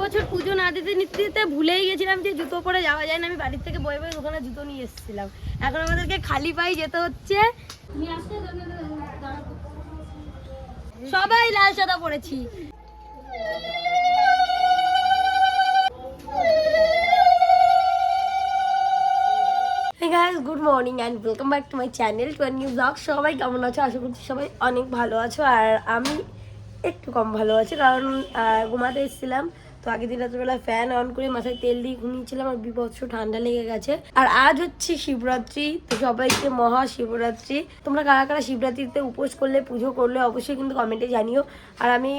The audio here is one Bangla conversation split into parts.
বছর পুজো না দিতে নিতে ভুলেই গেছিলাম যে জুতো পরে যাওয়া যায় না। আমি বাড়ির থেকে বয়ে বয়ে ওখানে জুতো নিয়ে এসেছিলাম। এখন আমাদেরকে খালি পায়ে যেতে হচ্ছে। সবাই লাল সাদা পরেছি। Guys, good morning and welcome back to my channel to a সবাই কেমন আছো? আশা করছি সবাই অনেক ভালো আছো। আর আমি একটু কম ভালো আছি কারণ ঘুমাতে এসেছিলাম। তো আগের দিন রাত্রেবেলা ফ্যান অন করে মাথায় তেল দিয়ে ঘুমিয়েছিলাম আর বিভৎস ঠান্ডা লেগে গেছে। আর আজ হচ্ছে শিবরাত্রি, তো সবাইকে মহা শিবরাত্রি তোমরা কারা কারা শিবরাত্রিতে উপোস করলে, পুজো করলে, অবশ্যই কিন্তু কমেন্টে জানিও। আর আমি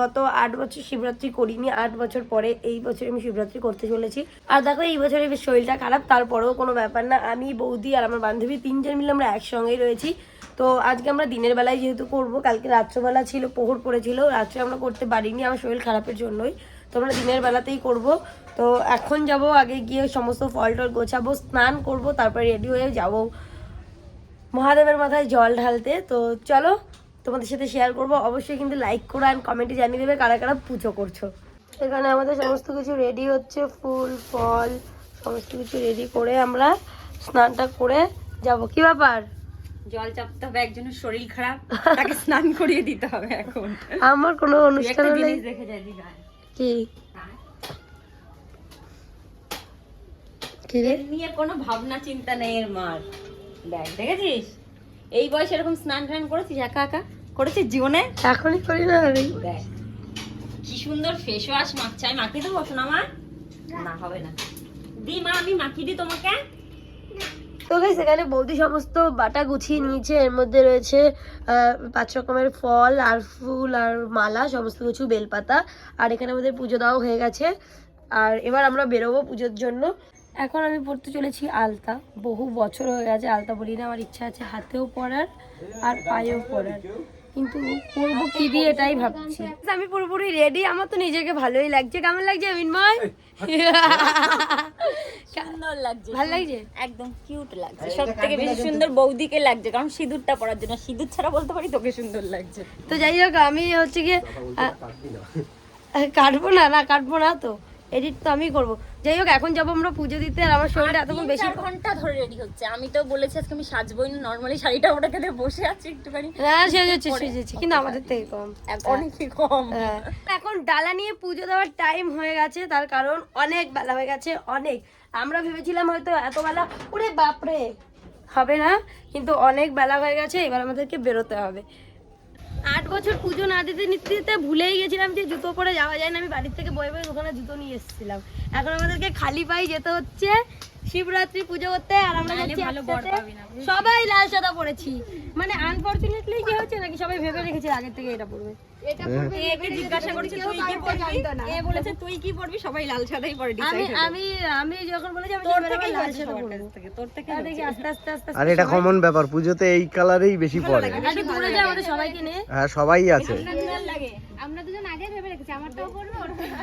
গত আট বছর শিবরাত্রি করিনি, আট বছর পরে এই বছর আমি শিবরাত্রি করতে চলেছি। আর দেখো, এই বছরে শরীরটা খারাপ, তারপরেও কোনো ব্যাপার না। আমি, বৌদি আর আমার বান্ধবী তিনজন মিলে আমরা একসঙ্গেই রয়েছি। তো আজকে আমরা দিনের বেলায় যেহেতু করব, কালকে রাত্রবেলা ছিল প্রহর পড়েছিল, রাত্রে আমরা করতে পারিনি আমার শরীর খারাপের জন্যই। তো আমরা দিনের বেলাতেই করব। তো এখন যাব, আগে গিয়ে সমস্ত ফল টল গোছাবো, স্নান করব, তারপরে রেডি হয়ে যাব। মহাদেবের মাথায় জল ঢালতে। তো চলো, তোমাদের সাথে শেয়ার করব। অবশ্যই কিন্তু লাইক করো অ্যান্ড কমেন্টে জানিয়ে দেবে কারা কারা পুজো করছ। এখানে আমাদের সমস্ত কিছু রেডি হচ্ছে, ফুল, ফল, সমস্ত কিছু রেডি করে আমরা স্নানটা করে যাব। কি ব্যাপার? জল চাপতে হবে একজনের শরীর খারাপ তাকে স্নান করিয়ে দিতে হবে এখন। আমার কোনো অনুষ্ঠান হলে দেখে কি? নিয়ে কোনো ভাবনা চিন্তা নেই এর মার। দেখ দেখেছিস? এই বয়সে এরকম স্নান টান করেছিস একা একা? করেছিস জীবনে? এখনই করি না দেখ কি সুন্দর ফেস ওয়াশ মাখছে আমি মাখিয়ে দেবো শোনা মা না হবে না। দি মা আমি মাখিয়ে দিই তোমাকে। তো সেখানে বৌদি সমস্ত বাটা গুছিয়ে নিয়েছে। এর মধ্যে রয়েছে পাঁচ রকমের ফল আর ফুল আর মালা, সমস্ত কিছু, বেলপাতা। আর এখানে আমাদের পুজো দেওয়া হয়ে গেছে। আর এবার আমরা বেরোবো পুজোর জন্য। এখন আমি পড়তে চলেছি আলতা। বহু বছর হয়ে গেছে আলতা বলি না, আমার ইচ্ছা আছে হাতেও পরার আর পায়েও পরার। কিন্তু পরবো কি দিয়ে এটাই ভাবছি। আমি পুরোপুরি রেডি আমার তো নিজেকে ভালোই লাগছে। কেমন লাগছে মিনময় সুন্দর লাগছে ভালো লাগছে? একদম কিউট লাগছে সব থেকে বেশি সুন্দর বৌদিকে লাগছে কারণ সিঁদুরটা পরার জন্য সিঁদুর ছাড়া বলতে পারি তোকে সুন্দর লাগছে। তো যাই হোক আমি হচ্ছে গিয়ে কাটবো না না কাটবো না তো। এডিট তো আমি করব। যাই হোক এখন যাব আমরা পুজো দিতে আর আমার শরীরটা এতক্ষণ বেশি ঘণ্টা ধরে রেডি হচ্ছে। আমি তো বলেছি আজকে আমি সাজবই না নর্মালি শাড়িটা ওটাকে দিয়ে বসে আছি একটুখানি। না সেজেছি সেজেছি কিন্তু আমাদের থেকে কম। অনেকই কম। হ্যাঁ। এখন ডালা নিয়ে পুজো দেওয়ার টাইম হয়ে গেছে তার কারণ অনেক বেলা হয়ে গেছে অনেক। আমরা ভেবেছিলাম হয়তো এত বেলা ওরে বাপরে হবে না কিন্তু অনেক বেলা হয়ে গেছে এবার আমাদেরকে বেরোতে হবে। আট বছর পুজো না দিতে নিতে ভুলেই গেছিলাম যে জুতো পরে যাওয়া যায় না। আমি বাড়ির থেকে বয়ে বয়ে ওখানে জুতো নিয়ে এসেছিলাম। এখন আমাদেরকে খালি পায়ে যেতে হচ্ছে। শিবরাত্রি পুজো করতে আর আমরা যাচ্ছি ভালো বর পাবি না, সবাই লাল সাদা পরেছি মানে আনফরচুনেটলি কি হচ্ছে নাকি সবাই ভেবে রেখেছে আগের থেকে এটা পড়বে। জিজ্ঞাসা করেছে তুই কি পড়বি? এ বলেছে তুই কি পড়বি? সবাই লাল সাদাই আমি আমি আমি যখন বলেছি আমি তোর শিবরাত্রি থেকেই লাল হয়েছে সাদা সবার পরবো কাছ থেকে তোর থেকে তা দেখি আস্তে আস্তে আস্তে আর এটা কমন ব্যাপার পুজোতে এই কালারেই বেশি পড়ে। হ্যাঁ সবাই আছে। আমরা দুজন আগে ভেবে রেখেছি আমারটাও করবে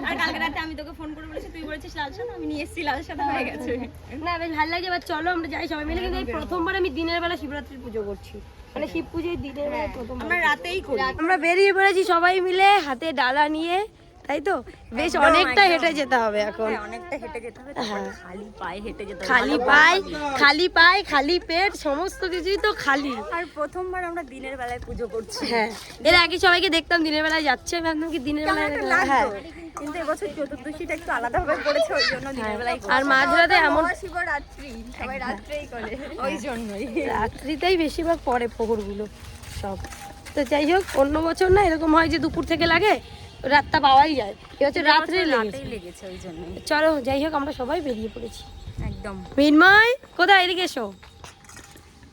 আর কালকে রাতে আমি তোকে ফোন করে বলেছি তুই বলেছিস লাল সাদা আমি নিয়ে এসেছি লাল সাদা হয়ে গেছে। না বেশ ভালো লাগে এবার চলো আমরা যাই সবাই মিলে কিন্তু এই প্রথমবার আমি দিনের বেলা শিবরাত্রির পুজো করছি। মানে শিব পুজোয় দিনের বেলা প্রথম আমরা রাতেই করি। আমরা বেরিয়ে পড়েছি সবাই মিলে হাতে ডালা নিয়ে। তাই তো? বেশ অনেকটা হেঁটে যেতে হবে এখন। হ্যাঁ, অনেকটা হেঁটে যেতে হবে খালি পায়ে হেঁটে যেতে খালি পায় খালি পায় খালি পেট সমস্ত কিছুই তো খালি। আর প্রথমবার আমরা দিনের বেলায় পুজো করছি। হ্যাঁ। এর আগে সবাইকে দেখতাম দিনের বেলায় যাচ্ছে কি দিনের বেলায় হ্যাঁ। কিন্তু এবছর চতুর্দশীটা একটু আলাদাভাবে পড়েছে ওই জন্য দিনের বেলায় আর মাঝরাতে এমন শিবরাত্রি সবাই রাত্রেই করে ওই জন্যই। রাত্রিতেই বেশিরভাগ পরে পুকুরগুলো সব। তো যাই হোক অন্য বছর না এরকম হয় যে দুপুর থেকে লাগে রাতটা পাওয়াই যায়। এবছর রাত্রে লেগেছে। ওই জন্যই। চলো যাই হোক আমরা সবাই বেরিয়ে পড়েছি। একদম। মিনময় কোথায়? এদিকে এসো।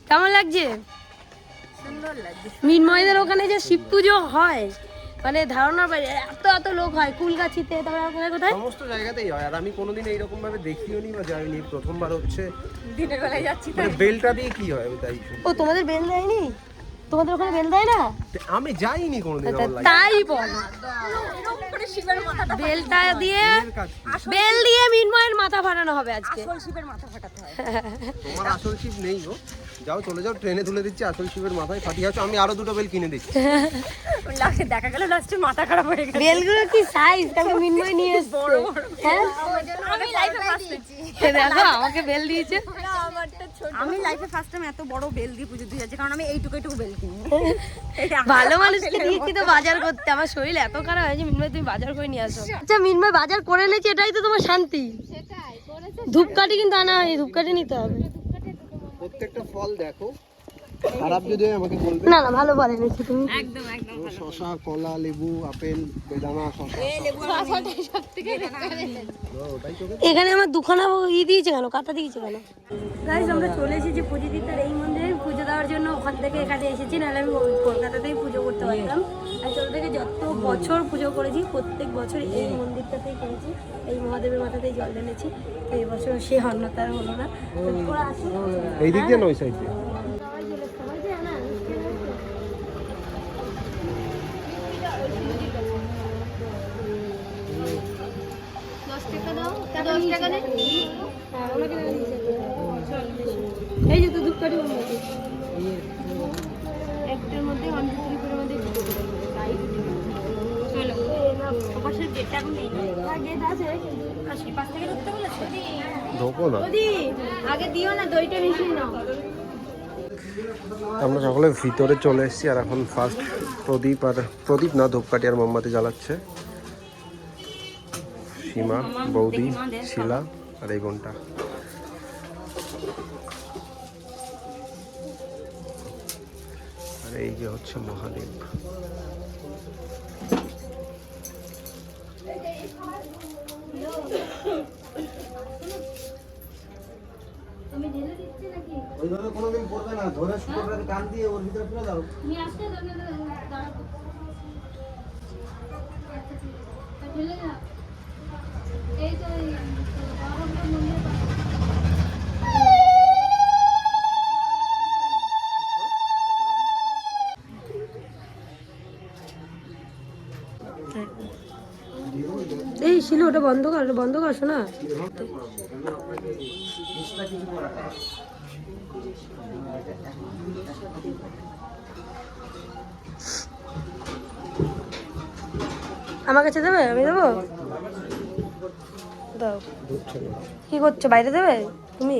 কেমন লাগছে? সুন্দর মিনময়দের ওখানে যে শিব পুজো হয় মানে ধারণার বাইরে এত এত লোক হয় কুলগাছিতে তারপরে কোথায় কোথায়? সমস্ত জায়গাতেই হয় আর আমি কোনোদিন এইরকম ভাবে দেখিও নি বা যাইনি প্রথমবার হচ্ছে। দিনের বেলায় যাচ্ছি মানে বেলটা দিয়ে কি হয় আমি তাই ও তোমাদের বেল দেয়নি? তোমাদের ওখানে বেল দেয় না? আমি যাইনি কোনোদিন আমার লাইফে তাই বল। মাথাটা বেলটা দিয়ে বেল দিয়ে মিনময়ের মাথা ফাটানো হবে আজকে। আসল শিবের মাথা ফাটাতে হয় তোমার আসল শিব নেই গো। যাও চলে যাও ট্রেনে তুলে দিচ্ছি আসল শিবের মাথায় ফাটিয়ে আছো। আমি আরও দুটো বেল কিনে দিচ্ছি। লাস্টে দেখা গেল লাস্টে মাথা খারাপ হয়ে গেল বেলগুলো কি সাইজ কালকে মিনময় নিয়ে এসছে। হ্যাঁ? আমি লাইফে ফার্স্ট এ। দেখো আমাকে বেল দিয়েছে। আমি লাইফে ফার্স্ট টাইম এত বড় বেল দিয়ে পুজো দিয়ে যাচ্ছি কারণ আমি এইটুকু এইটুকু বেল কিনি। ভালো মানুষকে দিয়েছি তো বাজার করতে আমার শরীর এত খারাপ হয়েছে মিনময় তুমি বাজার করে নিয়ে আসো। আচ্ছা মিনময় বাজার করে এনেছি এটাই তো তোমার শান্তি। ধূপকাঠি কিন্তু আনা হয়নি ধূপকাঠি নিতে হবে। প্রত্যেকটা ফল দেখো। খারাপ যদি আমাকে বলবে। না না ভালো বলে এনেছি তুমি। একদম একদম শশা কলা লেবু আপেল বেদানা শশা। এখানে আমার দুখানা ই দিয়েছে কেন? কাতা দিয়েছে কেন? গাইজ আমরা চলে এসেছি পুজো দিতে আর এই মন্দিরে। পুজো দেওয়ার জন্য ওখান থেকে এখানে এসেছি নাহলে আমি কলকাতাতেই পুজো করতে পারতাম। আর ছোটো থেকে যত বছর পুজো করেছি প্রত্যেক বছর এই মন্দিরটাতেই করেছি। এই মহাদেবের মাথাতেই জল ঢেলেছি। তো এই বছর সে হন্যতার হলো না। এই দিক দিয়ে না ওই সাইড দিয়ে? এই যে তো ধূপকাঠি একটার মধ্যে ওয়ান টু থ্রি ফোরের মধ্যে দুটো করে দেবে। চলো পাশের গেটটা এখন নেই। গেট আছে কিন্তু পাশ থেকে ঢুকতে বলেছে? ঢোকো না। আগে দিও না দইটা মিশিয়ে নাও। আমরা সকলে ভিতরে চলে এসেছি আর এখন ফার্স্ট প্রদীপ আর প্রদীপ না ধূপকাঠি আর মোমবাতি জ্বালাচ্ছে। সীমা বৌদি শিলা আর এই বোনটা। আর এই যে হচ্ছে মহাদেব। ওইভাবে কোনোদিন করবে না ধরে সুতোটাকে টান দিয়ে ওর ভিতরে ফেলে দাও। এই ছিল ওটা বন্ধ কর বন্ধ করছ না আমার কাছে দেবে? আমি দেবো? কি করছ? বাইরে দেবে? তুমি?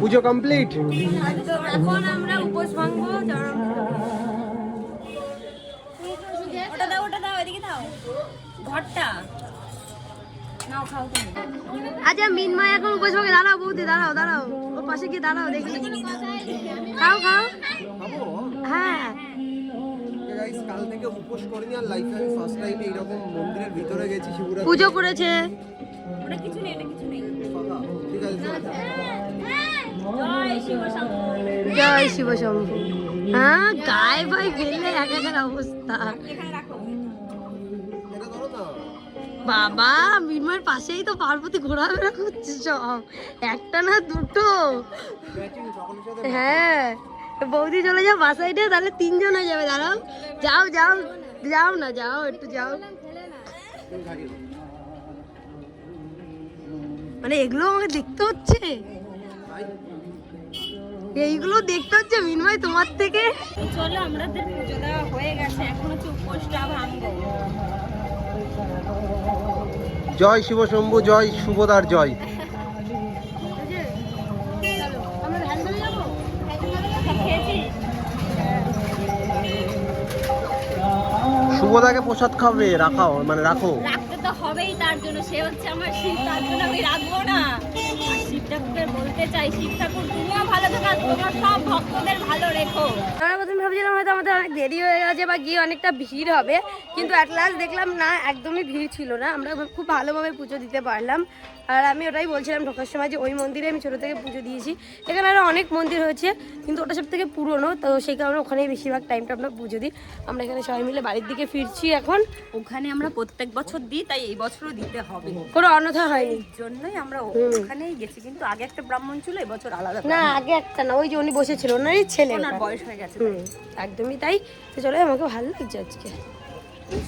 পুজো কমপ্লিট এখন আমরা উপোস ভাঙবো ওটা দাও ওটা দাও এদিকে দাও। ঘরটা। নাও খাও তুমি। আচ্ছা মিনময় এখন উপোস ভাঙে দাঁড়াও বৌদি দাঁড়াও দাঁড়াও। ও পাশে গিয়ে দাঁড়াও দেখি। খাও খাও। হ্যাঁ। কাল থেকে উপোস করিনি আর লাইফে আমি ফার্স্ট টাইম এইরকম মন্দিরের ভিতরে গেছি শিবরাত্রি। পুজো করেছে। ওটা কিছু নেই এটা কিছু নেই। ঠিক আছে চলো। জয় শিব শম্ভু হ্যাঁ গায়ে ভাই গেলে এক একের অবস্থা। বাবা মিনময়ের পাশেই তো পার্বতী ঘোরাফেরা করছে সব। একটা না দুটো। হ্যাঁ বৌদি চলে যাও বাসাইডে তাহলে তিনজন হয়ে যাবে। দাঁড়াও। যাও যাও যাও না যাও একটু যাও। মানে এগুলো আমাকে দেখতে হচ্ছে? এইগুলো দেখতে হচ্ছে মিনময় তোমার থেকে? চলো আমাদের পুজো দেওয়া হয়ে গেছে। এখন হচ্ছে উপোসটা ভাঙবো। জয় শিব শম্ভু জয় শুভদার জয়। আমরা ভ্যান ধরে যাব? খেয়েছি শুভদাকে প্রসাদ খাবে রাখাও মানে রাখো। রাখতে তো হবেই তার জন্য। সে হচ্ছে আমার শিব তার জন্য আমি রাখব না। ঠাকুরকে বলতে চাই শিব ঠাকুর তুমিও ভালো থাকা তোমার সব ভক্তদের ভালো রেখো। আমরা প্রথমে ভাবছিলাম হয়তো আমাদের অনেক দেরি হয়ে গেছে বা গিয়ে অনেকটা ভিড় হবে কিন্তু অ্যাট লাস্ট দেখলাম না একদমই ভিড় ছিল না। আমরা খুব ভালোভাবে পুজো দিতে পারলাম। আর আমি ওটাই বলছিলাম ঢোকার সময় যে ওই মন্দিরে আমি ছোটো থেকে পুজো দিয়েছি। এখানে আরও অনেক মন্দির হয়েছে কিন্তু ওটা সব থেকে পুরনো তো সেই কারণে ওখানেই বেশিরভাগ টাইমটা আমরা পুজো দিই। আমরা এখানে সবাই মিলে বাড়ির দিকে ফিরছি এখন। ওখানে আমরা প্রত্যেক বছর দিই তাই এই বছরও দিতে হবে। কোনো অন্যথা হয়নি। এই জন্যই আমরা ওখানেই গেছি কিন্তু আগে একটা ব্রাহ্মণ ছিল এবছর আলাদা না আগে একটা না ওই যে উনি বসেছিল ওনারই ছেলে ওনার বয়স হয়ে গেছে একদমই তাই। তো চলো আমাকে ভালো লাগছে আজকে।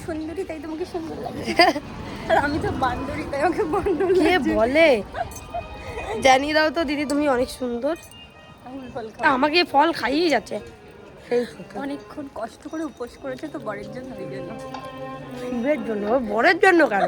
সুন্দরী তাই তোমাকে সুন্দর লাগে। আর আমি তো বান্দরী তাই আমাকে বান্দর কে বলে? জানিয়ে দাও তো দিদি তুমি অনেক সুন্দর। তা আমাকে ফল খাইয়ে যাচ্ছে। অনেকক্ষণ কষ্ট করে উপোস করেছে তো বরের জন্য ওই জন্য। শিবের জন্য? বরের জন্য কেন?